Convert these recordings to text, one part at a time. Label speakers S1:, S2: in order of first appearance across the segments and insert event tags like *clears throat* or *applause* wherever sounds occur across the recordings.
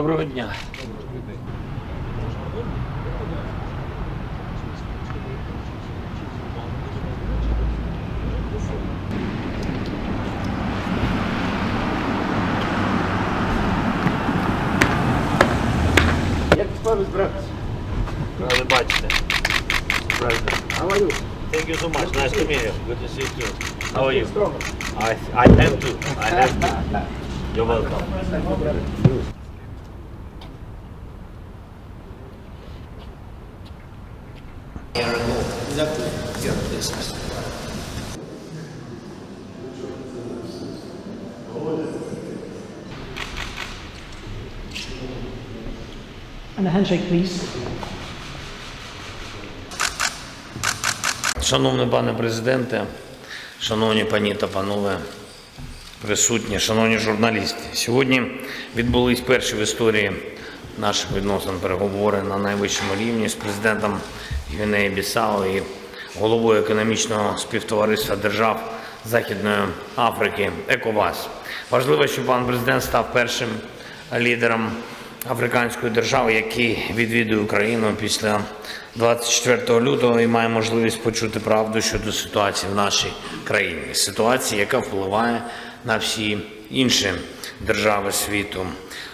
S1: Доброго дня.
S2: Як справи збиратися?
S1: Ради бачити. President.
S2: How are you?
S1: Thank you so much. Nice to meet you. Good to see you too. How are you?
S2: Strong.
S1: I, I have to. I have to. You're welcome.
S3: And a handshake, please.
S1: Шановний пане президенте, шановні пані та панове присутні, шановні журналісти, сьогодні відбулись перші в історії наших відносин переговори на найвищому рівні з президентом Гвінеї Бісау і головою економічного співтовариства держав Західної Африки ЕКОВАС. Важливо, що пан президент став першим лідером африканської держави, який відвідує Україну після 24 лютого і має можливість почути правду щодо ситуації в нашій країні. Ситуації, яка впливає на всі інші держави світу.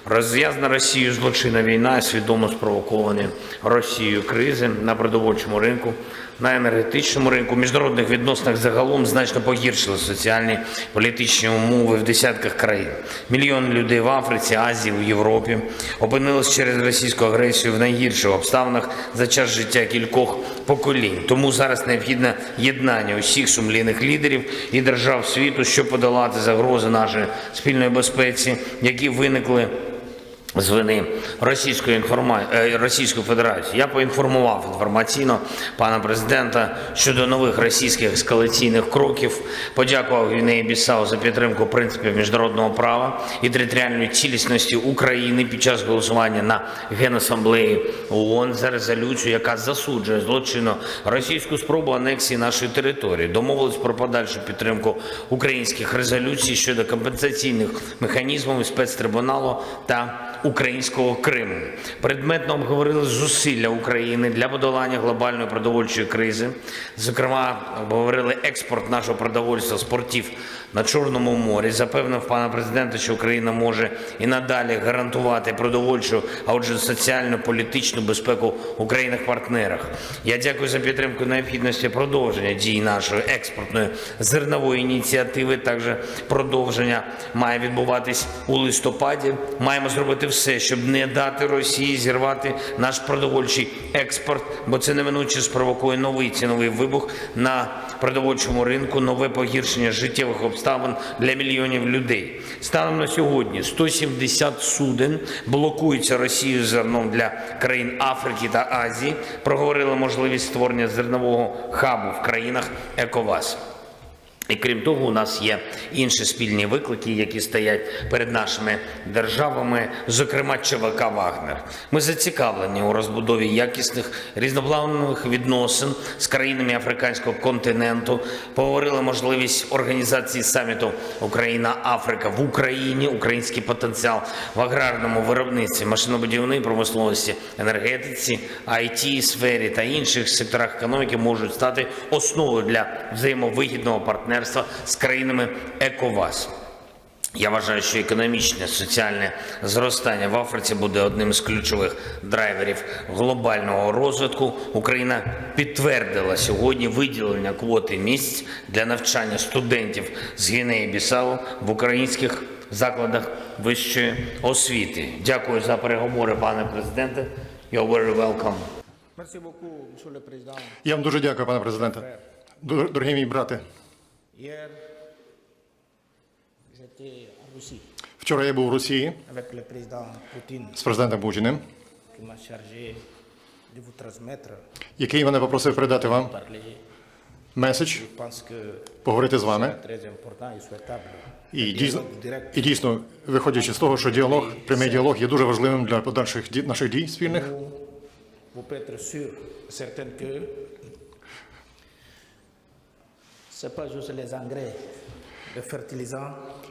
S1: Розв'язана Росією злочинна війна, свідомо спровоковані Росією кризи на продовольчому ринку, на енергетичному ринку, в міжнародних відносинах загалом значно погіршили соціальні політичні умови в десятках країн. Мільйони людей в Африці, Азії, в Європі опинились через російську агресію в найгірших обставинах за час життя кількох поколінь. Тому зараз необхідне єднання усіх сумлінних лідерів і держав світу, щоб подолати загрози нашої спільної безпеці, які виникли з вини Російської інформа... е, Російської Федерації. Я поінформував інформаційно пана президента щодо нових російських ескалаційних кроків. Подякував Гвінеї Бісау за підтримку принципів міжнародного права і територіальної цілісності України під час голосування на Генасамблеї ООН за резолюцію, яка засуджує злочинну російську спробу анексії нашої території. Домовились про подальшу підтримку українських резолюцій щодо компенсаційних механізмів спецтрибуналу та українського Криму. Предметно обговорили зусилля України для подолання глобальної продовольчої кризи. Зокрема, обговорили експорт нашого продовольства з портів на Чорному морі. Запевнив пана президента, що Україна може і надалі гарантувати продовольчу, а отже, соціальну політичну безпеку у країнах-партнерах. Я дякую за підтримку необхідності продовження дій нашої експортної зернової ініціативи. Також продовження має відбуватись у листопаді. Маємо зробити все, щоб не дати Росії зірвати наш продовольчий експорт, бо це неминуче спровокує новий ціновий вибух на продовольчому ринку, нове погіршення життєвих обставин для мільйонів людей. Станом на сьогодні 170 суден блокуються Росією зерном для країн Африки та Азії. Проговорили можливість створення зернового хабу в країнах ЕКОВАС. І крім того, у нас є інші спільні виклики, які стоять перед нашими державами, зокрема ЧВК Вагнер. Ми зацікавлені у розбудові якісних різнопланових відносин з країнами африканського континенту. Поговорили можливість організації саміту Україна-Африка в Україні, український потенціал в аграрному виробництві, машинобудівній промисловості, енергетиці, it сфері та інших секторах економіки можуть стати основою для взаємовигідного партнерства з країнами ЕКОВАС. Я вважаю, що економічне соціальне зростання в Африці буде одним з ключових драйверів глобального розвитку. Україна підтвердила сьогодні виділення квоти місць для навчання студентів з Гвінеї Бісау в українських закладах вищої освіти. Дякую за переговори, пане президенте. You're very welcome.
S4: Я вам дуже дякую, пане президенте. Дор- Дорогі мій брате, вчора я був у Росії з президентом Путіним, який мене попросив передати вам меседж, поговорити з вами. І дійсно, і дійсно, виходячи з того, що діалог, прямий діалог є дуже важливим для подальших наших дій спільних.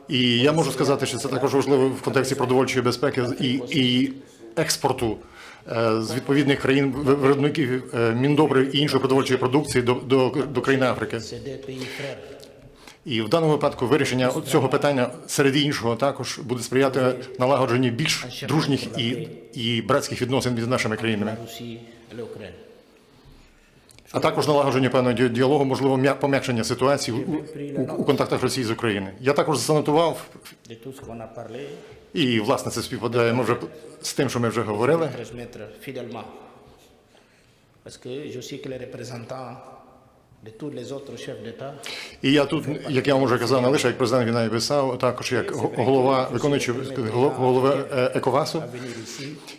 S4: І я можу сказати, що це також важливо в контексті продовольчої безпеки і, і експорту е, з відповідних країн виробників е, міндобрив і іншої продовольчої продукції до, до, до країн Африки. І в даному випадку вирішення цього питання серед іншого також буде сприяти налагодженню більш дружніх і, і братських відносин між нашими країнами.
S2: La Russie et l'Ukraine.
S4: А також налагодження певного діалогу, можливо, пом'якшення ситуації у, у, у контактах Росії з Україною. Я також занотував, і власне це співпадає ми вже з тим, що ми вже говорили.
S2: Parce que je sais que les représentants
S4: І я тут, як я вам вже казав, не лише як президент Віна Бісау, також як голова виконуючий голови е, ЕКОВАСу.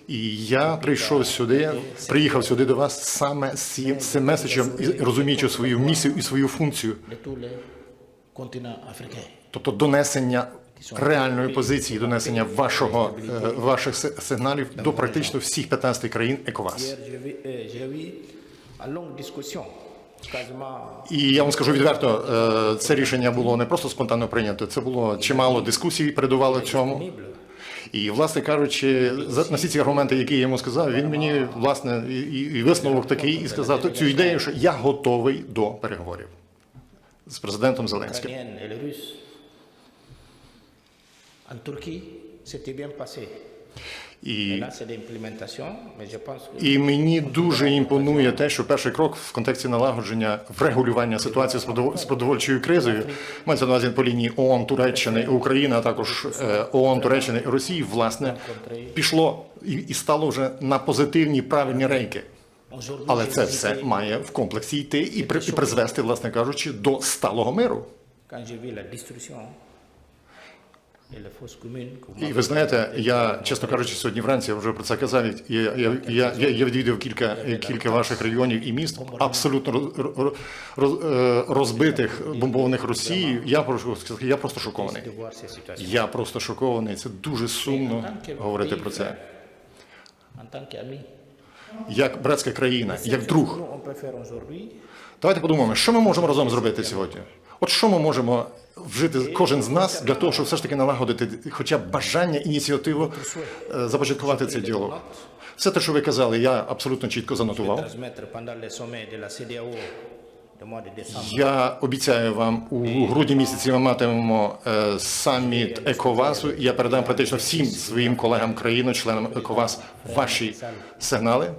S4: І я прийшов сюди, приїхав сюди до вас саме з цим, меседжем, розуміючи свою місію і свою функцію, тобто донесення реальної позиції, донесення вашого е, ваших сигналів до практично всіх 15 країн ЕКОВАС. І я вам скажу відверто, е, це рішення було не просто спонтанно прийнято, це було чимало дискусій, передувало цьому. І, власне кажучи, на всі ці аргументи, які я йому сказав, він мені власне і, висновок такий і сказав цю ідею, що я готовий до переговорів з президентом Зеленським.
S2: En Turquie, c'était bien passé.
S4: І, і мені дуже імпонує те, що перший крок в контексті налагодження врегулювання ситуації з продов- з продовольчою кризою мається на увазі по лінії ООН, Туреччини і України, а також е, ООН, Туреччини і Росії, власне, пішло і, стало вже на позитивні правильні рейки. Але це все має в комплексі йти і, при, і призвести, власне кажучи, до сталого миру. І ви знаєте, я, чесно кажучи, сьогодні вранці я вже про це казав. Я, я, я, я, відвідав кілька, кілька ваших районів і міст, абсолютно роз, е, розбитих, бомбованих Росією. Я прошу сказати, я просто шокований. Я просто шокований. Це дуже сумно говорити про це. Як братська країна, як друг. Давайте подумаємо, що ми можемо разом зробити сьогодні. От що ми можемо вжити кожен з нас для того, щоб все ж таки налагодити хоча б бажання, ініціативу е, започаткувати цей діалог. Все те, що ви казали, я абсолютно чітко занотував. Я обіцяю вам у грудні місяці ми матимемо е, саміт ЕКОВАСу. Я передам практично всім своїм колегам країни, членам ЕКОВАС, ваші сигнали.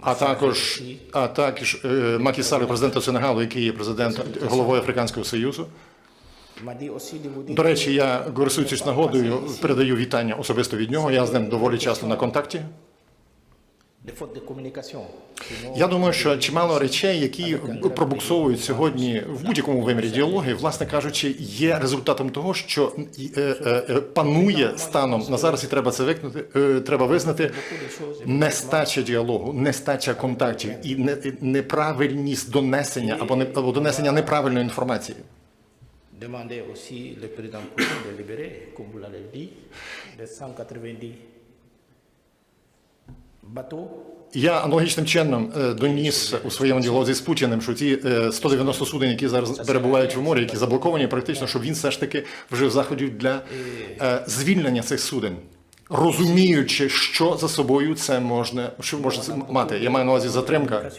S4: А також, а також е, Макі Салі, президента Сенегалу, який є президентом головою Африканського Союзу. До речі, я користуючись нагодою, передаю вітання особисто від нього. Я з ним доволі часто на контакті. Я думаю, що чимало речей, які пробуксовують сьогодні в будь-якому вимірі діалоги, власне кажучи, є результатом того, що е, е, е, панує станом. На зараз, і треба це викнути, треба визнати. Нестача діалогу, нестача контактів і неправильність донесення або не або донесення неправильної інформації.
S2: Demandez aussi le président de libérer, comme vous l'avez dit, les 190 bateaux
S4: Я аналогічним чином е, доніс у своєму діалозі з Путіним, що е, 190 суден, які зараз перебувають в морі, які заблоковані, практично, щоб він все ж таки вжив заходів для е, звільнення цих суден, розуміючи, що за собою це можна, що може мати. Я маю на увазі затримка.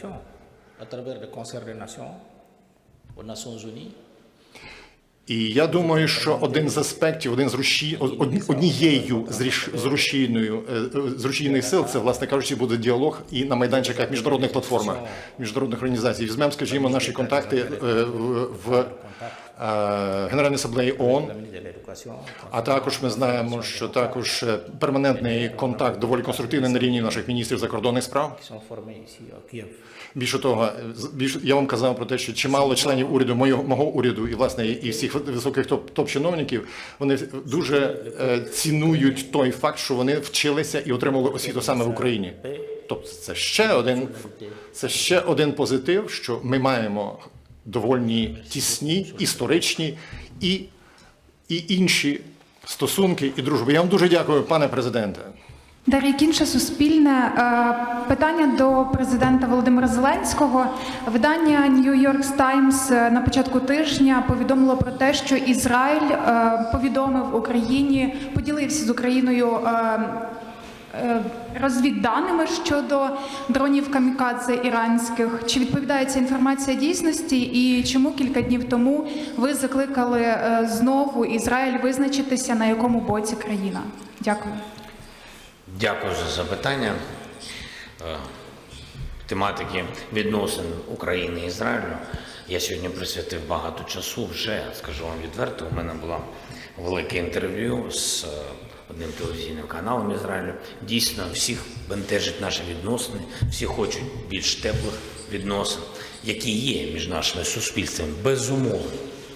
S4: І я думаю, що один з аспектів, один з руші, одні- однією з рушійною е, е, з рушійних сил, це власне кажучи, буде діалог і на майданчиках міжнародних платформах, міжнародних організацій. Візьмемо, скажімо, наші контакти е, в, е, Генеральній асамблеї ООН. А також ми знаємо, що також е, перманентний контакт доволі конструктивний на рівні наших міністрів закордонних справ. Більше того, я вам казав про те, що чимало членів уряду мого, мого уряду і власне і всіх високих топ топ чиновників вони дуже е, цінують той факт, що вони вчилися і отримали освіту саме в Україні. Тобто це ще один це ще один позитив, що ми маємо довольні тісні, історичні і, і інші стосунки і дружбу. Я вам дуже дякую, пане президенте.
S3: Дар'я Кінша, Суспільне. Е, Питання до президента Володимира Зеленського. Видання New York Times е, на початку тижня повідомило про те, що Ізраїль е, повідомив Україні, поділився з Україною розвідданими щодо дронів камікадзе іранських. Чи відповідає ця інформація дійсності? І чому кілька днів тому ви закликали е, знову Ізраїль визначитися на якому боці країна? Дякую.
S1: Дякую за запитання. Е, Тематики відносин України і Ізраїлю. Я сьогодні присвятив багато часу. Вже скажу вам відверто. У мене було велике інтерв'ю з е, одним телевізійним каналом Ізраїлю. Дійсно, всіх бентежить наші відносини, всі хочуть більш теплих відносин, які є між нашими суспільствами, безумовно.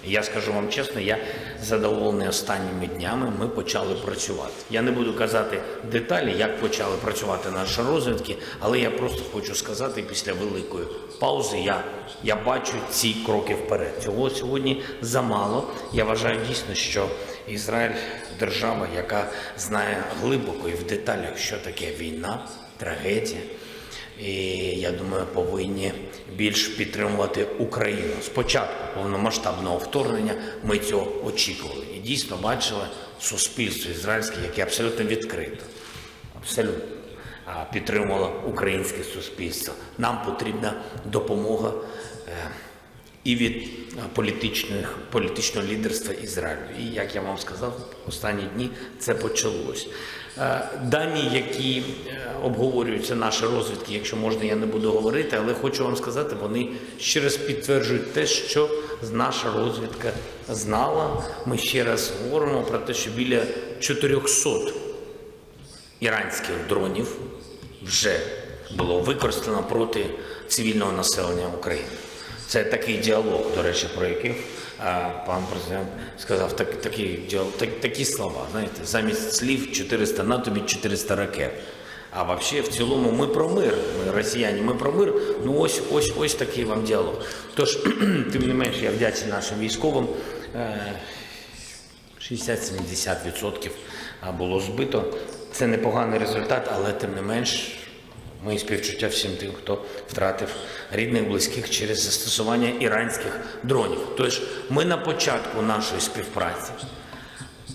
S1: Я скажу вам чесно, я задоволений останніми днями. Ми почали працювати. Я не буду казати деталі, як почали працювати наші розвідки, але я просто хочу сказати, після великої паузи я, я бачу ці кроки вперед. Цього сьогодні замало. Я вважаю дійсно, що Ізраїль держава, яка знає глибоко і в деталях, що таке війна, трагедія. І я думаю, повинні більш підтримувати Україну. Спочатку повномасштабного вторгнення ми цього очікували і дійсно бачили суспільство ізраїльське, яке абсолютно відкрито, абсолютно підтримувало українське суспільство. Нам потрібна допомога е, і від е, політичних, політичного лідерства Ізраїлю. І як я вам сказав, останні дні це почалось. Е, Дані, які е, обговорюються наші розвідки, якщо можна, я не буду говорити, але хочу вам сказати, вони ще раз підтверджують те, що наша розвідка знала. Ми ще раз говоримо про те, що біля 400 іранських дронів вже було використано проти цивільного населення України. Це такий діалог, до речі, про який пан президент сказав так, діалог, так, такі слова. Знаєте, замість слів 400 на тобі 400 ракет. А взагалі, в цілому, ми про мир. Ми росіяни, ми про мир. Ну ось ось ось такий вам діалог. Тож, *clears throat* тим не менш, я вдячний нашим військовим. Е, 60-70% було збито. Це непоганий результат, але тим не менш, мої співчуття всім тим, хто втратив рідних, близьких через застосування іранських дронів. Тож ми на початку нашої співпраці.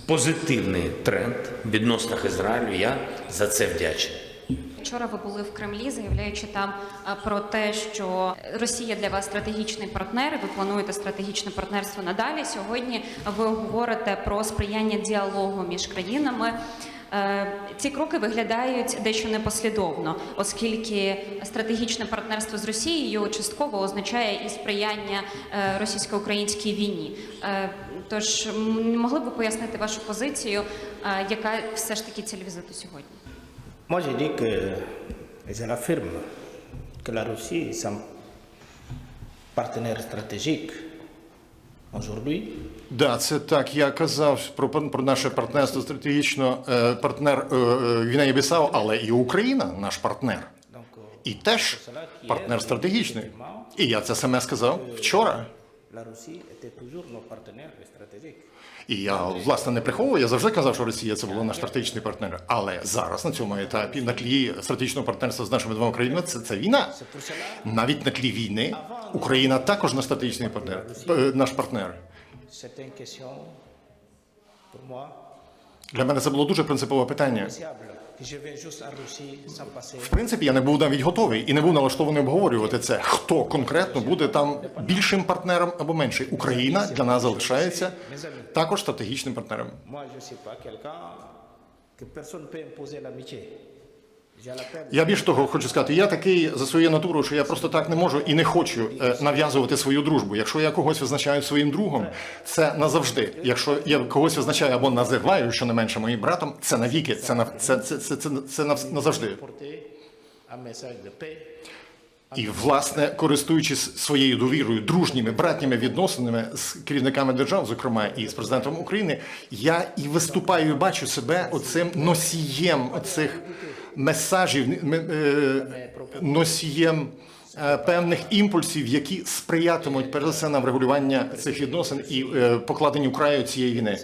S1: Позитивний тренд в відносинах Ізраїлю. Я за це вдячний.
S5: Вчора ви були в Кремлі, заявляючи там про те, що Росія для вас стратегічний партнер. Ви плануєте стратегічне партнерство надалі. Сьогодні ви говорите про сприяння діалогу між країнами. Е, Ці кроки виглядають дещо непослідовно, оскільки стратегічне партнерство з Росією частково означає і сприяння е, російсько-українській війні. Е, Тож могли б ви пояснити вашу позицію, яка все ж таки ціль візиту сьогодні?
S2: L'affirme, que la Russie est un partenaire stratégique aujourd'hui
S4: Да, це так. Я казав про, про наше партнерство стратегічно е, партнер е, е, Гвінея Бісау, але і Україна наш партнер.
S2: Euh,
S4: І теж партнер стратегічний. І я це саме сказав вчора.
S2: La Russie était toujours nos partenaires stratégiques.
S4: І я власне не приховую. Я завжди казав, що Росія це була наш стратегічний партнер. Але зараз на цьому етапі на тлі стратегічного партнерства з нашими двома країнами це, це війна. Навіть на тлі війни Україна також наш стратегічний партнер, е, наш партнер.
S2: Це question, pour moi,
S4: Для мене це було дуже принципове питання. В принципі, я не був навіть готовий і не був налаштований обговорювати це. Хто конкретно буде там більшим партнером або менший? Україна для нас залишається також стратегічним партнером. Я більш того хочу сказати, я такий за своєю натурою, що я просто так не можу і не хочу е, нав'язувати свою дружбу. Якщо я когось визначаю своїм другом, це назавжди. Якщо я когось визначаю або називаю щонайменше моїм братом, це навіки, це на це, це, це, це, це назавжди. І власне, користуючись своєю довірою, дружніми братніми відносинами з керівниками держав, зокрема і з президентом України, я і виступаю, і бачу себе оцим носієм оцих месажів, е, носієм е, певних імпульсів, які сприятимуть перш все на врегулювання цих відносин і е, покладенню краю цієї війни.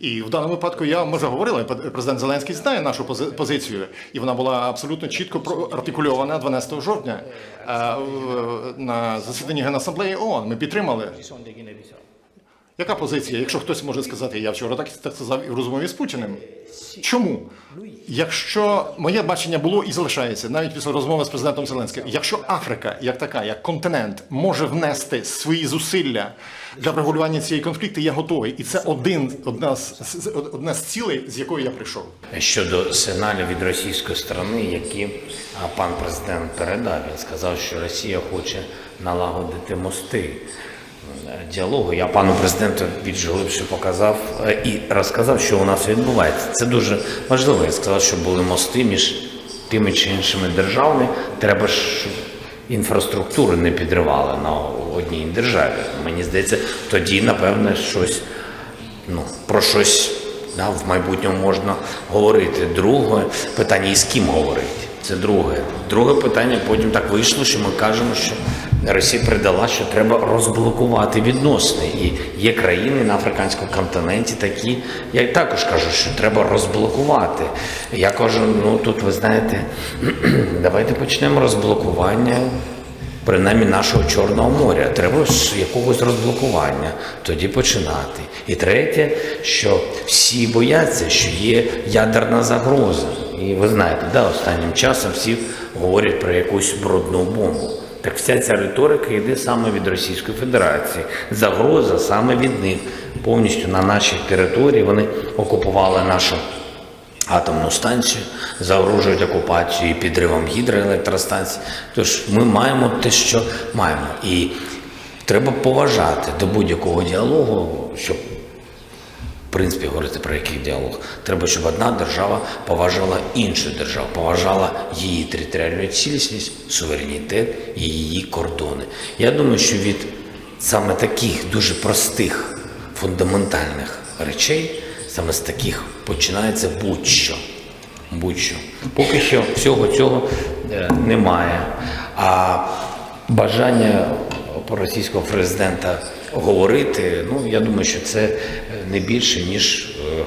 S4: І в даному випадку я може говорили, президент Зеленський знає нашу пози- позицію, і вона була абсолютно чітко артикульована 12 жовтня на засіданні Генасамблеї ООН. Ми підтримали. Яка позиція? Якщо хтось може сказати, я вчора так сказав і в розмові з Путіним. Чому? Якщо моє бачення було і залишається навіть після розмови з президентом Зеленським, якщо Африка, як така, як континент, може внести свої зусилля для врегулювання цієї конфлікту, я готовий. І це один одна з одна з цілей, з якої я прийшов.
S1: Щодо сигналів від російської сторони, які пан президент передав, він сказав, що Росія хоче налагодити мости діалогу. Я пану президенту більш глибше показав е, і розказав, що у нас відбувається. Це дуже важливо. Я сказав, що були мости між тими чи іншими державами. Треба ж щоб інфраструктуру не підривали на одній державі. Мені здається, тоді напевне щось ну, про щось да, в майбутньому можна говорити. Друге питання, і з ким говорити. Це друге. Друге питання, потім так вийшло, що ми кажемо, що Росія передала, що треба розблокувати відносини. І є країни на африканському континенті такі, я також кажу, що треба розблокувати. Я кажу, ну тут ви знаєте, *clears throat* давайте почнемо розблокування принаймні нашого Чорного моря. Треба з якогось розблокування тоді починати. І третє, що всі бояться, що є ядерна загроза. І ви знаєте, да, останнім часом всі говорять про якусь брудну бомбу. Так вся ця риторика йде саме від Російської Федерації. Загроза саме від них. Повністю на нашій території вони окупували нашу атомну станцію, загрожують окупацію підривом гідроелектростанцій. Тож ми маємо те, що маємо. І треба поважати до будь-якого діалогу, щоб принципі говорити про який діалог. Треба, щоб одна держава поважала іншу державу, поважала її територіальну цілісність, суверенітет і її кордони. Я думаю, що від саме таких дуже простих фундаментальних речей, саме з таких починається будь-що. Будь-що. Поки що всього цього е, немає. А бажання російського президента говорити, ну я думаю, що це не більше, ніж е,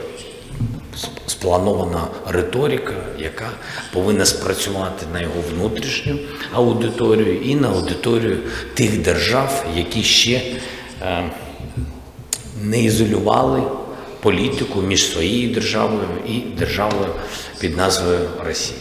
S1: спланована риторика, яка повинна спрацювати на його внутрішню аудиторію і на аудиторію тих держав, які ще е, не ізолювали політику між своєю державою і державою під назвою Росія.